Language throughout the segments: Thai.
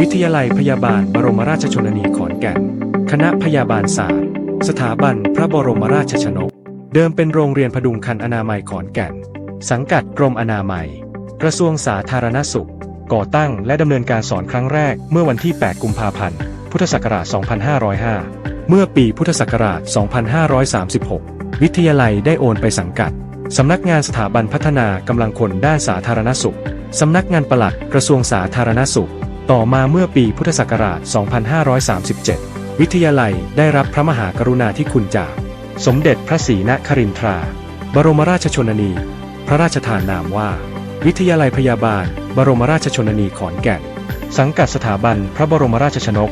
วิทยาลัยพยาบาลบรมราชชนนีขอนแก่น คณะพยาบาลศาสตร์ สถาบันพระบรมราชชนก เดิมเป็นโรงเรียนพดุงคันอนามัยขอนแก่น สังกัดกรมอนามัย กระทรวงสาธารณสุข ก่อตั้งและดำเนินการสอนครั้งแรกเมื่อวันที่ 8 กุมภาพันธ์ พุทธศักราช 2505 เมื่อปีพุทธศักราช 2536 วิทยาลัยได้โอนไปสังกัดสำนักงานสถาบันพัฒนากำลังคนด้านสาธารณสุข สำนักงานปลัดกระทรวงสาธารณสุข ต่อมาเมื่อปีพุทธศักราช 2537 วิทยาลัยได้รับพระมหากรุณาธิคุณจาก สมเด็จพระศรีนครินทรา บรมราชชนนี พระราชทานนามว่า วิทยาลัยพยาบาล บรมราชชนนีขอนแก่น สังกัดสถาบันพระบรมราชชนก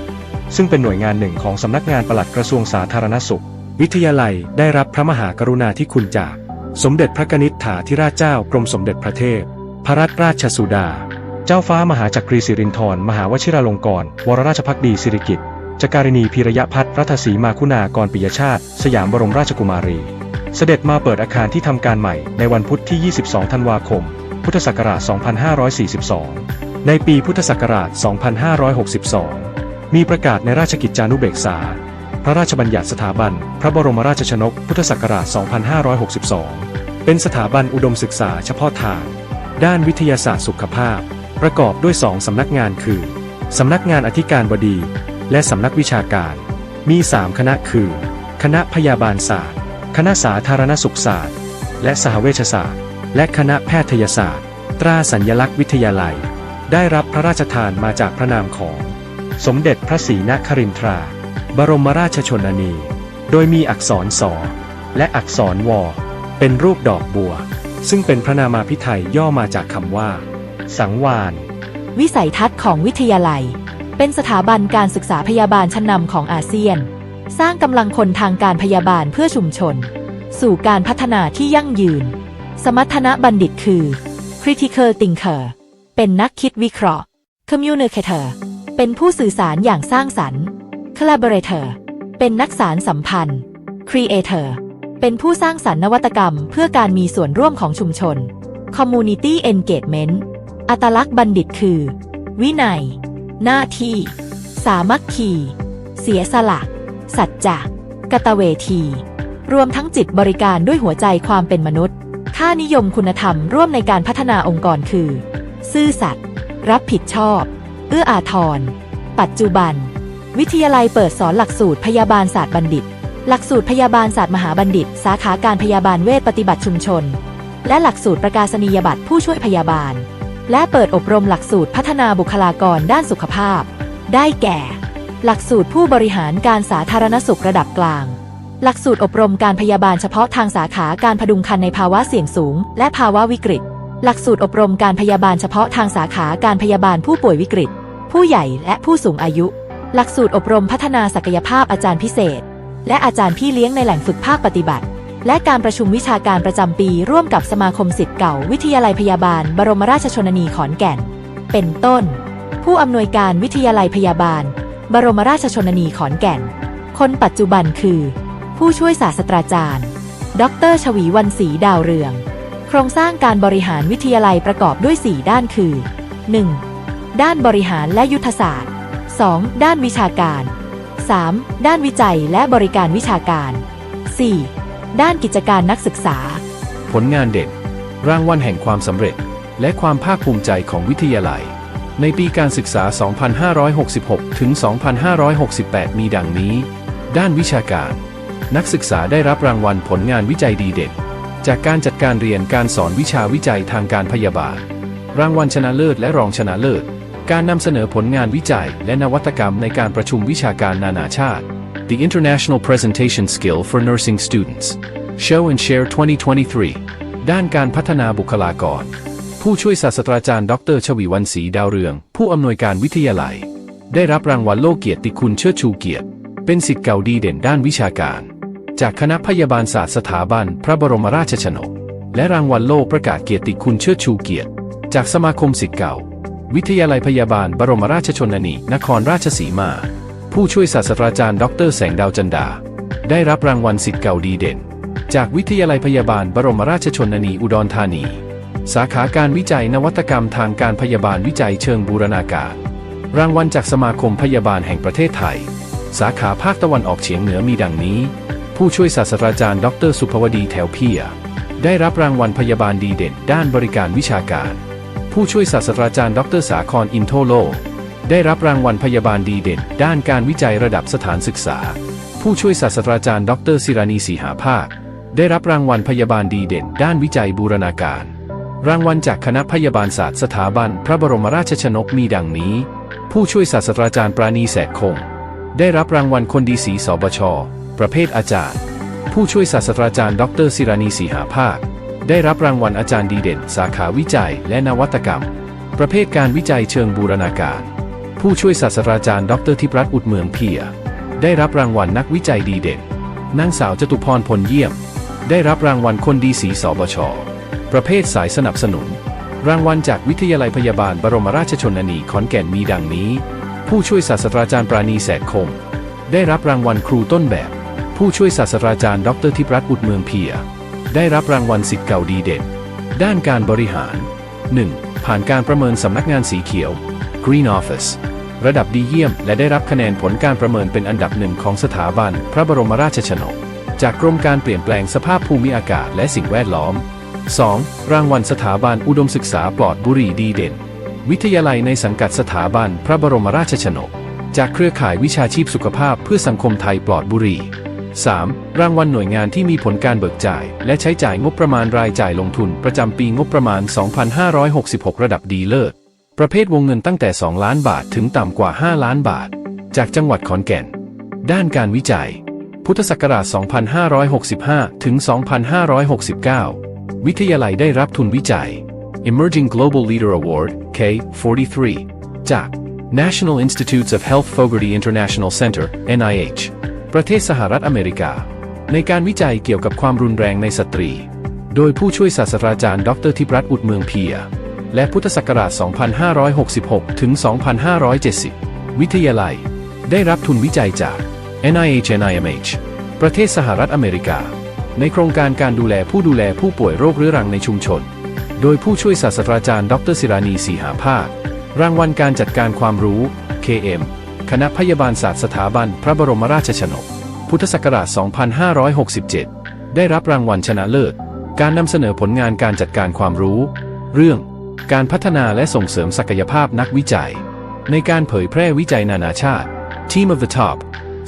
ซึ่งเป็นหน่วยงานหนึ่งของสำนักงานปลัดกระทรวงสาธารณสุข วิทยาลัยได้รับพระมหากรุณาธิคุณจาก สมเด็จพระกนิษฐาธิราชเจ้ากรมสมเด็จพระเทพ พระรัตนราชสุดา เจ้าฟ้ามหาจักรีสิรินธรมหาวชิราลงกรณ์วรราชพักดีสิริกิติ์จการินีพีรยพัฒรัตศรีมาคุณากรปิยชาติ สยามบรมราชกุมารี เสด็จมาเปิดอาคารที่ทำการใหม่ในวันพุธที่ 22 ธันวาคม พุทธศักราช 2542 ในปีพุทธศักราช 2562 มีประกาศในราชกิจจานุเบกษา พระราชบัญญัติสถาบัน พระบรมราชชนก พุทธศักราช 2562 เป็นสถาบันอุดมศึกษาเฉพาะทาง ด้านวิทยาศาสตร์สุขภาพ ประกอบด้วยสองสำนักงานคือ สำนักงานอธิการบดี และสำนักวิชาการ มี 3 คณะคือ คณะพยาบาลศาสตร์ คณะสาธารณสุขศาสตร์ และสหเวชศาสตร์ และคณะแพทยศาสตร์ ตราสัญลักษณ์วิทยาลัย ได้รับพระราชทานมาจากพระนามของ สมเด็จพระศรีนครินทรา บรมราชชนนี โดยมีอักษรสอและอักษรวอเป็นรูปดอกบัว ซึ่งเป็นพระนามาพิไทยย่อมาจากคำว่า สังวาน วิสัยทัศน์ของวิทยาลัย เป็นสถาบันการศึกษาพยาบาลชั้นนำของอาเซียน สร้างกำลังคนทางการพยาบาลเพื่อชุมชน สู่การพัฒนาที่ยั่งยืน สมรรถนะบัณฑิตคือ critical thinker เป็นนักคิดวิเคราะห์ communicator เป็นผู้สื่อสารอย่างสร้างสรรค์ collaborator เป็นนักสารสัมพันธ์ creator เป็นผู้สร้างสรรค์นวัตกรรมเพื่อการมีส่วนร่วมของชุมชน community engagement อัตลักษณ์บัณฑิตคือ วินัย หน้าที่ สามัคคี เสียสละ สัจจะกตเวที รวมทั้งจิตบริการด้วยหัวใจความเป็นมนุษย์ ค่านิยมคุณธรรมร่วมในการพัฒนาองค์กรคือ ซื่อสัตย์รับผิดชอบ เอื้ออาทร ปัจจุบัน วิทยาลัยเปิดสอนหลักสูตรพยาบาลศาสตร์บัณฑิต หลักสูตรพยาบาลศาสตร์มหาบัณฑิต สาขาการพยาบาลเวชปฏิบัติชุมชน และหลักสูตรประกาศนียบัตรผู้ช่วยพยาบาล และเปิดอบรมหลักสูตรพัฒนาบุคลากรด้านสุขภาพ ได้แก่ หลักสูตรผู้บริหารการสาธารณสุขระดับกลาง หลักสูตรอบรมการพยาบาลเฉพาะทางสาขาการพดุงครรภ์ในภาวะเสี่ยงสูง และภาวะวิกฤต หลักสูตรอบรมการพยาบาลเฉพาะทางสาขาการพยาบาลผู้ป่วยวิกฤต ผู้ใหญ่และผู้สูงอายุ หลักสูตรอบรมพัฒนาศักยภาพอาจารย์พิเศษ และอาจารย์พี่เลี้ยงในแหล่งฝึกภาคปฏิบัติ และการประชุมวิชาการประจำปีร่วมกับสมาคมสิทธิ์เก่า วิทยาลัยพยาบาล บรมราชชนนีขอนแก่น เป็นต้น ผู้อำนวยการวิทยาลัยพยาบาล บรมราชชนนีขอนแก่น คนปัจจุบันคือ ผู้ช่วยศาสตราจารย์ ดร ชวีวันศรีดาวเรือง โครงสร้างการบริหารวิทยาลัยประกอบด้วย 4 ด้านคือ 1. ด้านบริหารและยุทธศาสตร์ 2. ด้านวิชาการ 3. ด้านวิจัยและบริการวิชาการ 4. ด้านกิจการนักศึกษา ผลงานเด่น รางวัลแห่งความสำเร็จ และความภาคภูมิใจของวิทยาลัย ในปีการศึกษา 2566 ถึง 2568 มีดังนี้ ด้านวิชาการ นักศึกษาได้รับรางวัลผลงานวิจัยดีเด่น จากการจัดการเรียนการสอนวิชาวิจัยทางการพยาบาล รางวัลชนะเลิศและรองชนะเลิศ การนำเสนอผลงานวิจัย และนวัตกรรมในการประชุมวิชาการนานาชาติ The International Presentation Skill for Nursing Students Show and Share 2023 ด้านการพัฒนาบุคลากร ผู้ช่วยศาสตราจารย์ ดร ชวีวันศรีดาวเรือง ผู้อำนวยการวิทยาลัย ได้รับรางวัลโลกเกียรติคุณเชิดชูเกียรติ เป็นสิทธิ์เก่าดีเด่นด้านวิชาการ จากคณะพยาบาลศาสตร์สถาบัน พระบรมราชชนก และรางวัลโลกประกาศเกียรติคุณเชิดชูเกียรติ จากสมาคมสิทธิ์เก่า วิทยาลัยพยาบาลบรมราชชนนี นครราชสีมา ผู้ช่วยศาสตราจารย์ ดร แสงดาวจันดา ได้รับรางวัลสิทธิ์เก่าดีเด่น จากวิทยาลัยพยาบาลบรมราชชนนีอุดรธานี สาขาการวิจัยนวัตกรรมทางการพยาบาลวิจัยเชิงบูรณาการ รางวัลจากสมาคมพยาบาลแห่งประเทศไทย สาขาภาคตะวันออกเฉียงเหนือมีดังนี้ ผู้ช่วยศาสตราจารย์ ดร สุภวดีแถวเพีย ได้รับรางวัลพยาบาลดีเด่น ด้านบริการวิชาการ ผู้ช่วยศาสตราจารย์ ดร สาครอินโทโล ได้รับรางวัลพยาบาลดีเด่น ด้านการวิจัยระดับสถานศึกษา ผู้ช่วยศาสตราจารย์ ดรศิรานีสีหาภาค ได้รับรางวัลพยาบาลดีเด่น ด้านวิจัยบูรณาการ รางวัลจากคณะพยาบาลศาสตร์สถาบัน พระบรมราชชนกมีดังนี้ ผู้ช่วยศาสตราจารย์ปราณีแสกคง ได้รับรางวัลคนดีสีสบช ประเภทอาจารย์ ผู้ช่วยศาสตราจารย์ ดรศิรานีสีหาภาค ได้รับรางวัลอาจารย์ดีเด่น สาขาวิจัยและนวัตกรรม ประเภทการวิจัยเชิงบูรณาการ ผู้ช่วยศาสตราจารย์ ดรทิพรัตน์อุดเมืองเพีย ได้รับรางวัลนักวิจัยดีเด่น นางสาวจตุพรพลเยี่ยม ได้รับรางวัลคนดีสีสบช ประเภทสายสนับสนุน รางวัลจากวิทยาลัยพยาบาลบรมราชชนนีขอนแก่นมีดังนี้ ผู้ช่วยศาสตราจารย์ปราณีแสกคงได้รับรางวัลครูต้นแบบ ผู้ช่วยศาสตราจารย์ ดรทิพรัตน์อุดเมืองเพีย ได้รับรางวัลสิทธิ์เก่าดีเด่น ด้านการบริหาร 1. ผ่านการประเมินสำนักงานสีเขียว Green Office ระดับดีเยี่ยม และได้รับคะแนนผลการประเมินเป็นอันดับหนึ่งของสถาบัน พระบรมราชชนก จากกรมการเปลี่ยนแปลงสภาพภูมิอากาศและสิ่งแวดล้อม 2. รางวัลสถาบันอุดมศึกษาปลอดบุหรี่ดีเด่น วิทยาลัยในสังกัดสถาบันพระบรมราชชนก จากเครือข่ายวิชาชีพสุขภาพเพื่อสังคมไทยปลอดบุหรี่ 3. รางวัลหน่วยงานที่มีผลการเบิกจ่าย และใช้จ่ายงบประมาณรายจ่ายลงทุนประจำปีงบประมาณ 2566 ระดับดีเลิศ ประเภทวงเงินตั้งแต่ 2 ล้านบาทถึงต่ำกว่า 5 ล้านบาท จากจังหวัดขอนแก่น ด้านการวิจัย พุทธศักราช 2565 ถึง 2569 วิทยาลัยได้รับทุนวิจัย Emerging Global Leader Award K43 จาก National Institutes of Health Fogarty International Center NIH ประเทศสหรัฐอเมริกา ในการวิจัยเกี่ยวกับความรุนแรงในสตรี โดยผู้ช่วยศาสตราจารย์ ดรทิพรัตน์อุดเมืองเพีย และพุทธศักราช 2566 ถึง 2570 วิทยาลัย ได้รับทุนวิจัยจาก NIH NIMH ประเทศสหรัฐอเมริกา ในโครงการการดูแลผู้ดูแลผู้ป่วยโรคเรื้อรังในชุมชน โดยผู้ช่วยศาสตราจารย์ ดรศิรานีสีหาภาค รางวัลการจัดการความรู้ KM คณะพยาบาลศาสตร์สถาบันพระบรมราชชนก พุทธศักราช 2567 ได้รับรางวัลชนะเลิศ การนำเสนอผลงานการจัดการความรู้ เรื่อง การพัฒนาและส่งเสริมศักยภาพนักวิจัย ในการเผยแพร่วิจัยนานาชาติ Team of the Top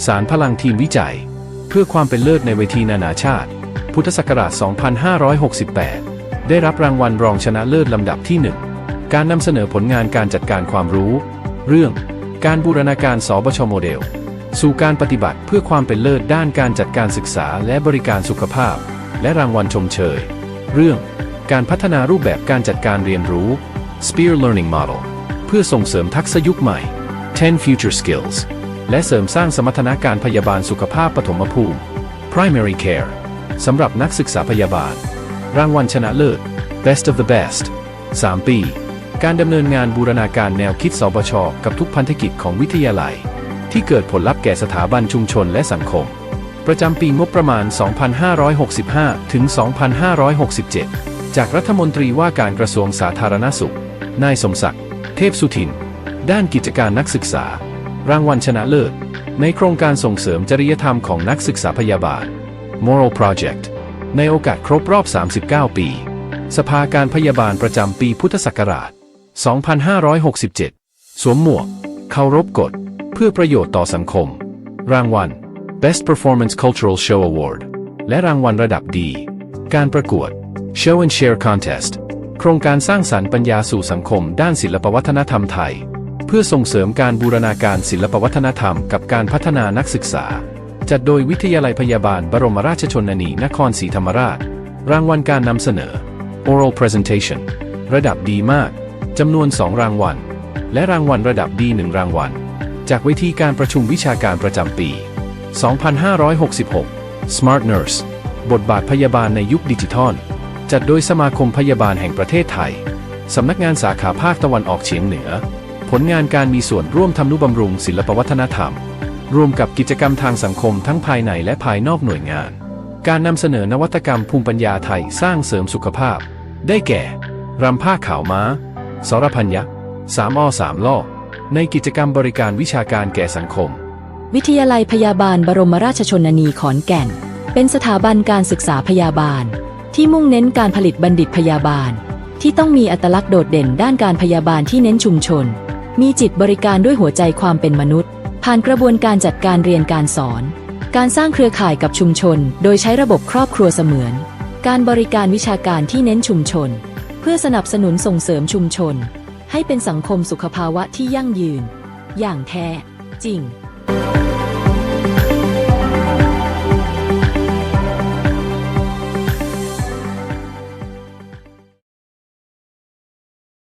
สารพลังทีมวิจัย เพื่อความเป็นเลิศในเวทีนานาชาติ พุทธศักราช 2568 ได้รับรางวัลรองชนะเลิศลำดับที่ 1 การนำเสนอผลงานการจัดการความรู้ เรื่อง การบูรณาการสบชโมเดล สู่การปฏิบัติเพื่อความเป็นเลิศด้านการจัดการศึกษาและบริการสุขภาพ และรางวัลชมเชย เรื่อง การพัฒนารูปแบบการจัดการเรียนรู้ Spear Learning Model เพื่อส่งเสริมทักษะยุคใหม่ 10 Future Skills และเสริมสร้างสมรรถนะการพยาบาลสุขภาพปฐมภูมิ Primary Care สำหรับนักศึกษาพยาบาล รางวัลชนะเลิศ Best of the Best 3 ปี การดำเนินงานบูรณาการแนวคิดสบช กับทุกพันธกิจของวิทยาลัย ที่เกิดผลลัพธ์แก่สถาบันชุมชนและสังคม ประจำปีงบประมาณ 2565 ถึง 2567 จากรัฐมนตรีว่าการกระทรวงสาธารณสุข นายสมศักดิ์ เทพสุทิน ด้านกิจการนักศึกษา รางวัลชนะเลิศ ในโครงการส่งเสริมจริยธรรมของนักศึกษาพยาบาล Moral Project ในโอกาสครบรอบ 39 ปี สภาการพยาบาลประจำปีพุทธศักราช 2567 สวมหมวก เคารพกฎ เพื่อประโยชน์ต่อสังคม รางวัล Best Performance Cultural Show Award และรางวัลระดับดี การประกวด Show and Share Contest โครงการสร้างสรรค์ปัญญาสู่สังคมด้านศิลปวัฒนธรรมไทย เพื่อส่งเสริมการบูรณาการศิลปวัฒนธรรมกับการพัฒนานักศึกษา จัดโดยวิทยาลัยพยาบาลบรมราชชนนีนครศรีธรรมราช รางวัลการนำเสนอ Oral Presentation ระดับดีมากจำนวน 2 รางวัล และรางวัลระดับดี1รางวัล จากเวทีการประชุมวิชาการประจำปี 2566 Smart Nurse บทบาทพยาบาลในยุคดิจิทัล จัดโดยสมาคมพยาบาลแห่งประเทศไทย สำนักงานสาขาภาคตะวันออกเฉียงเหนือ ผลงานการมีส่วนร่วมทำนุบำรุงศิลปวัฒนธรรม รวมกับกิจกรรมทางสังคมทั้งภายในและภายนอกหน่วยงาน การนำเสนอนวัตกรรมภูมิปัญญาไทยสร้างเสริมสุขภาพ ได้แก่ รำผ้าขาวม้า สรพัญญะสามอ้อสามล่อในกิจกรรมบริการวิชาการแก่สังคม วิทยาลัยพยาบาลบรมราชชนนีขอนแก่น เป็นสถาบันการศึกษาพยาบาล ที่มุ่งเน้นการผลิตบัณฑิตพยาบาล ที่ต้องมีอัตลักษณ์โดดเด่นด้านการพยาบาลที่เน้นชุมชน มีจิตบริการด้วยหัวใจความเป็นมนุษย์ ผ่านกระบวนการจัดการเรียนการสอน การสร้างเครือข่ายกับชุมชน โดยใช้ระบบครอบครัวเสมือน การบริการวิชาการที่เน้นชุมชน เพื่อสนับสนุนส่งเสริมชุมชน ให้เป็นสังคมสุขภาวะที่ยั่งยืน อย่างแท้จริง